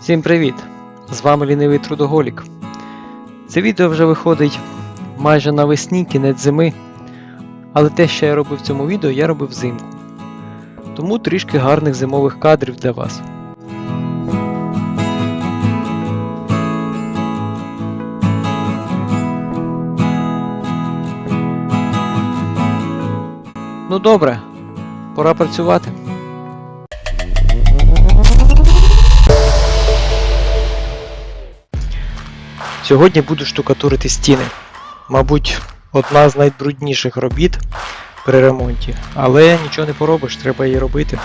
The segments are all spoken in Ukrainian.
Всім привіт! З вами лінивий трудоголік. Це відео вже виходить майже навесні, кінець зими. Але те, що я робив в цьому відео, я робив взимку. Тому трішки гарних зимових кадрів для вас. Ну добре, пора працювати. Сьогодні буду штукатурити стіни. Мабуть, одна з найбрудніших робіт при ремонті, але нічого не поробиш, треба її робити.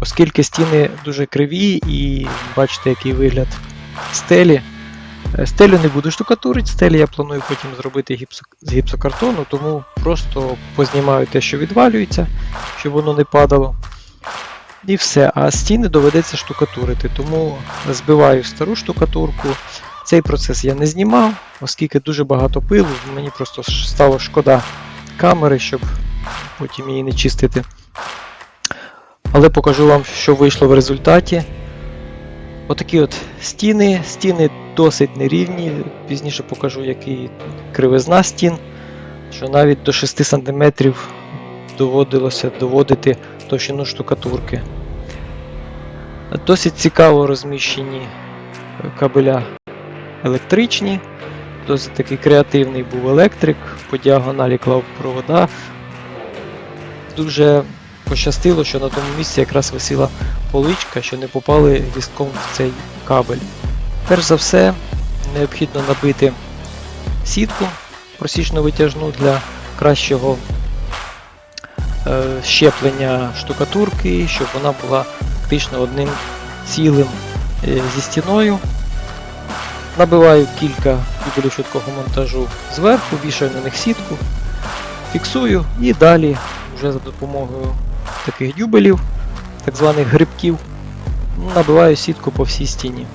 Оскільки стіни дуже криві і бачите, який вигляд стелі. Е, Стелю не буду штукатурити, стелі я планую потім зробити гіпсо- з гіпсокартону, тому просто познімаю те, що відвалюється, щоб воно не падало. І все. А стіни доведеться штукатурити, тому збиваю стару штукатурку. Цей процес я не знімав, оскільки дуже багато пилу, мені просто стало шкода камери, щоб потім її не чистити. Але покажу вам, що вийшло в результаті. Отакі от стіни. Стіни досить нерівні. Пізніше покажу, який кривизна стін, що навіть до 6 см доводилося доводити товщину штукатурки. Досить цікаво розміщені кабеля електричні. Досить такий креативний був електрик, по діагоналі клав провода. Дуже пощастило, що на тому місці якраз висіла поличка, що не попали вістком в цей кабель. Перш за все, необхідно набити сітку просічно витяжну для кращого е, щеплення штукатурки, щоб вона була фактично одним цілим е, зі стіною. Набиваю кілька дюбелів швидкого монтажу зверху, вішаю на них сітку, фіксую і далі вже за допомогою таких дюбелів, так званих грибків, набиваю сітку по всій стіні.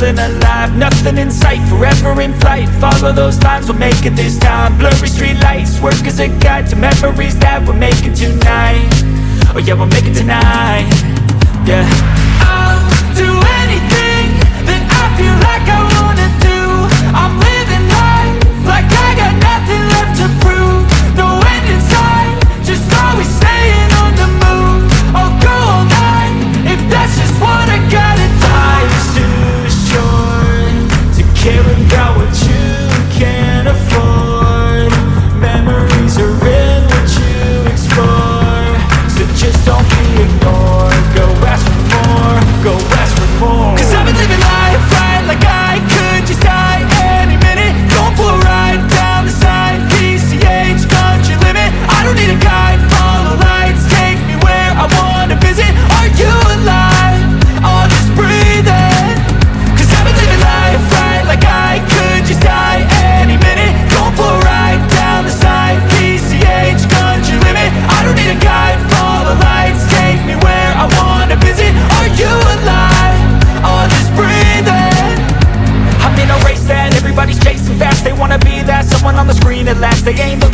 Feeling alive. Nothing in sight, forever in flight. Follow those lines, we'll make it this time. Blurry street lights, work as a guide To memories that we're making tonight. Oh yeah, we'll make it tonight. Yeah. I'll do anything that I feel like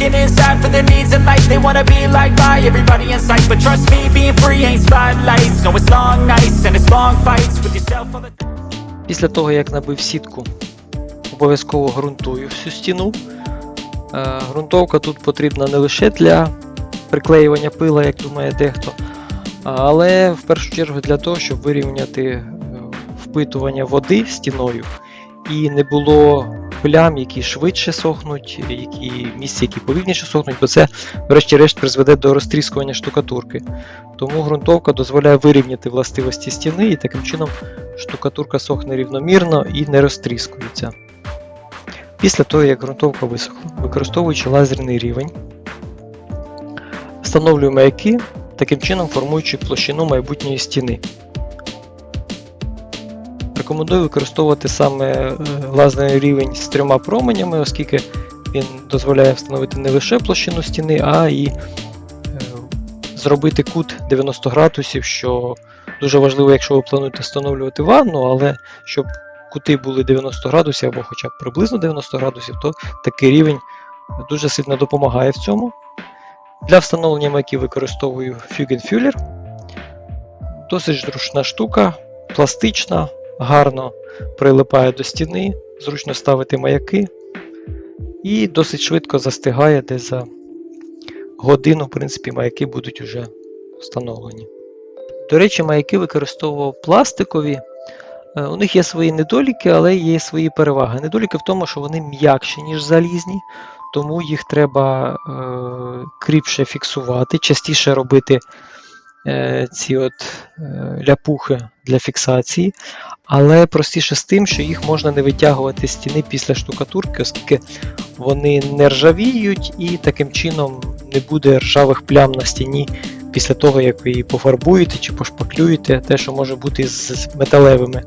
looking inside for their needs in life. They wanna be liked by everybody in sight But trust me, being free ain't spotlights. No, it's long nights and it's long fights With yourself all the Після того, як набив сітку, обов'язково ґрунтую всю стіну. Е, Ґрунтовка тут потрібна не лише для приклеювання пила, як думає дехто, але в першу чергу для того, щоб вирівняти е, впитування води стіною. І не було плям, які швидше сохнуть, які місця, які повільніше сохнуть, бо це, врешті-решт, призведе до розтріскування штукатурки. Тому ґрунтовка дозволяє вирівняти властивості стіни і таким чином штукатурка сохне рівномірно і не розтріскується. Після того, як ґрунтовка висохла, використовуючи лазерний рівень, встановлюю маяки, таким чином формуючи площину майбутньої стіни. Рекомендую використовувати саме е, лазерний рівень з трьома променями, оскільки він дозволяє встановити не лише площину стіни, а і е, зробити кут 90 градусів, що дуже важливо, якщо ви плануєте встановлювати ванну, але щоб кути були 90 градусів або хоча б приблизно 90 градусів, то такий рівень дуже сильно допомагає в цьому. Для встановлення маяків використовую Fugenfuller. Досить зручна штука, пластична, гарно прилипає до стіни, зручно ставити маяки і досить швидко застигає, десь за годину, в принципі, маяки будуть вже встановлені. До речі, маяки використовував пластикові. Е, У них є свої недоліки, але є свої переваги. Недоліки в тому, що вони м'якші, ніж залізні, тому їх треба е, кріпше фіксувати, частіше робити ці от е, ляпухи для фіксації, але простіше з тим, що їх можна не витягувати з стіни після штукатурки, оскільки вони не ржавіють і таким чином не буде ржавих плям на стіні після того, як ви її пофарбуєте чи пошпаклюєте, те, що може бути з металевими.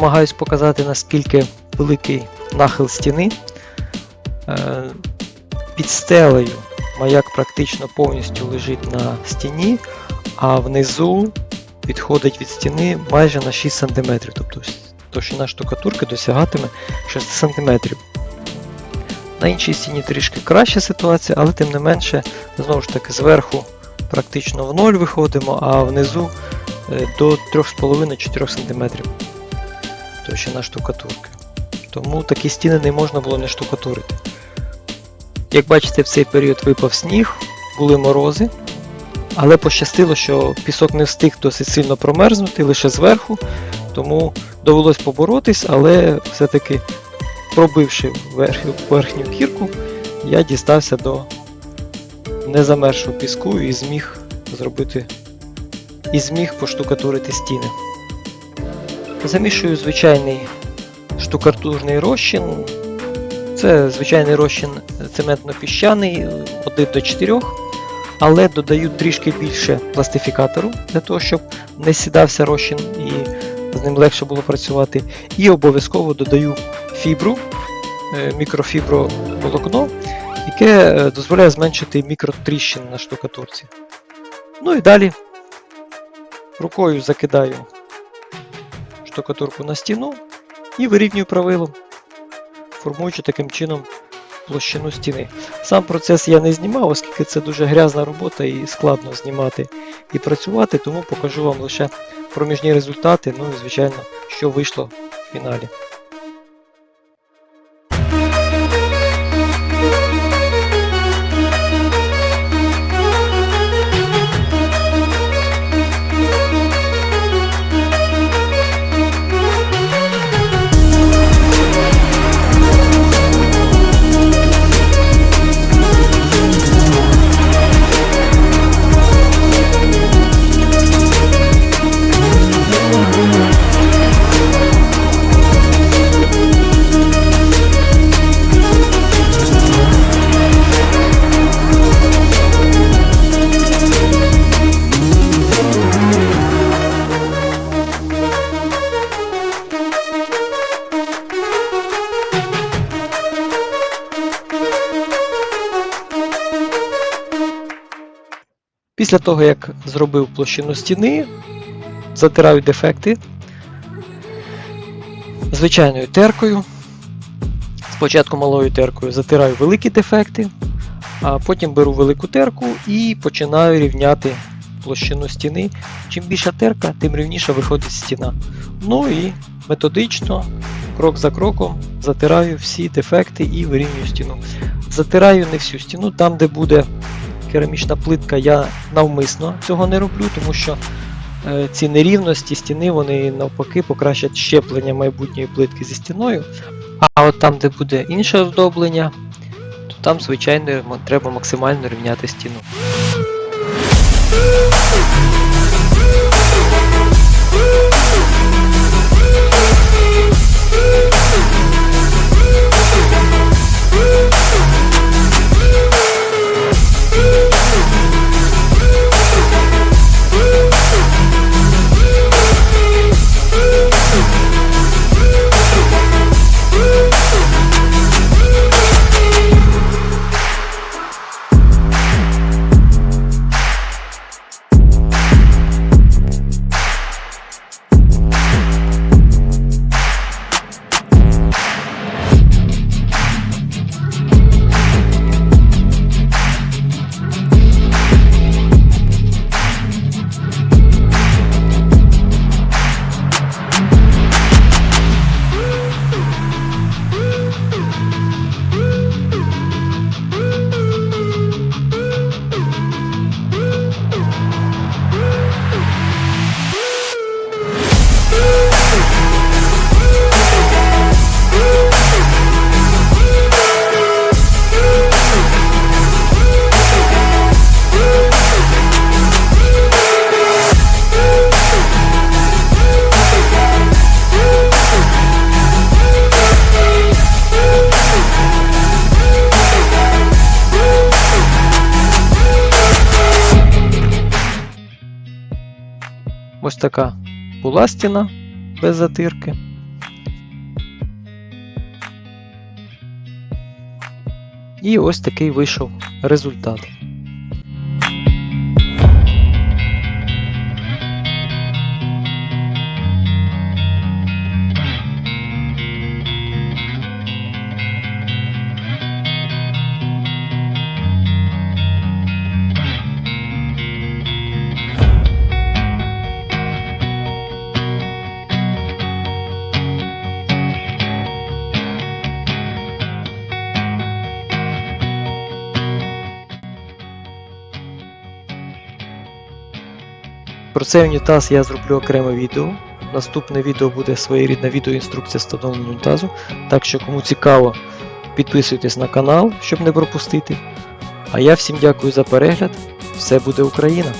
Намагаюсь показати, наскільки великий нахил стіни. Е, Під стелею маяк практично повністю лежить на стіні, а внизу відходить від стіни майже на 6 см. Тобто товщина штукатурки досягатиме 6 см. На іншій стіні трішки краща ситуація, але тим не менше, знову ж таки, зверху практично в ноль виходимо, а внизу е, до 3,5-4 см товщина штукатурки. Тому такі стіни не можна було не штукатурити. Як бачите, в цей період випав сніг, були морози, але пощастило, що пісок не встиг досить сильно промерзнути лише зверху, тому довелось поборотись, але все-таки пробивши верхню, верхню кірку, я дістався до незамершого піску і зміг зробити і зміг поштукатурити стіни. Замішую звичайний штукатурний розчин. Це звичайний розчин цементно-піщаний 1 до 4, але додаю трішки більше пластифікатору для того, щоб не сідався розчин і з ним легше було працювати. І обов'язково додаю фібру, е, мікрофіброволокно, яке е, дозволяє зменшити мікротріщини на штукатурці. Ну і далі рукою закидаю штукатурку на стіну і вирівнюю правилом, формуючи таким чином площину стіни. Сам процес я не знімав, оскільки це дуже грязна робота і складно знімати і працювати, тому покажу вам лише проміжні результати, ну і звичайно, що вийшло в фіналі. Після того, як зробив площину стіни, затираю дефекти звичайною теркою. Спочатку малою теркою затираю великі дефекти, а потім беру велику терку і починаю рівняти площину стіни. Чим більша терка, тим рівніше виходить стіна. Ну і методично, крок за кроком, затираю всі дефекти і вирівнюю стіну. Затираю не всю стіну, там, де буде керамічна плитка, я навмисно цього не роблю, тому що е, ці нерівності стіни вони навпаки покращать щеплення майбутньої плитки зі стіною. А от там, де буде інше оздоблення, то там, звичайно, треба максимально рівняти стіну. Така була стіна без затирки. І ось такий вийшов результат. Про цей унітаз я зроблю окреме відео. Наступне відео буде своєрідна відеоінструкція встановлення унітазу. Так що, кому цікаво, підписуйтесь на канал, щоб не пропустити. А я всім дякую за перегляд. Все буде Україна!